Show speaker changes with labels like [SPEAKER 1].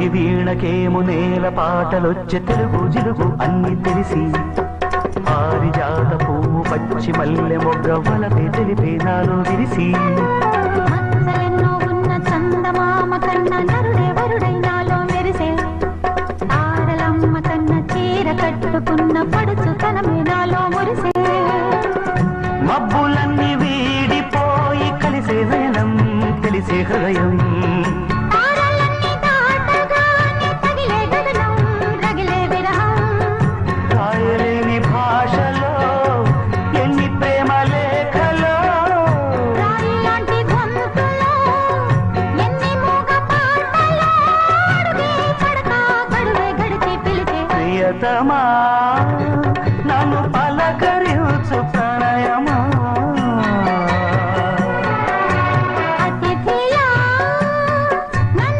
[SPEAKER 1] నింగి వీణకేము నేల పాటలొచ్చే తెలుగు జిలుగు అన్ని తెలిసి. పారిజాత పువ్వు పచ్చి మల్లె మొగ్గ వలపే తెలిపే నాలో విరిసి.
[SPEAKER 2] కన్న నరుడే వరుడై నాలో మెరిసే. కన్న చీర కట్టుకున్న పడుచు తనమే నాలో మురిసే.
[SPEAKER 1] మబ్బులన్నీ వీడిపోయి కలిసే నయనం తెలిసే హృదయం. ప్రియతమా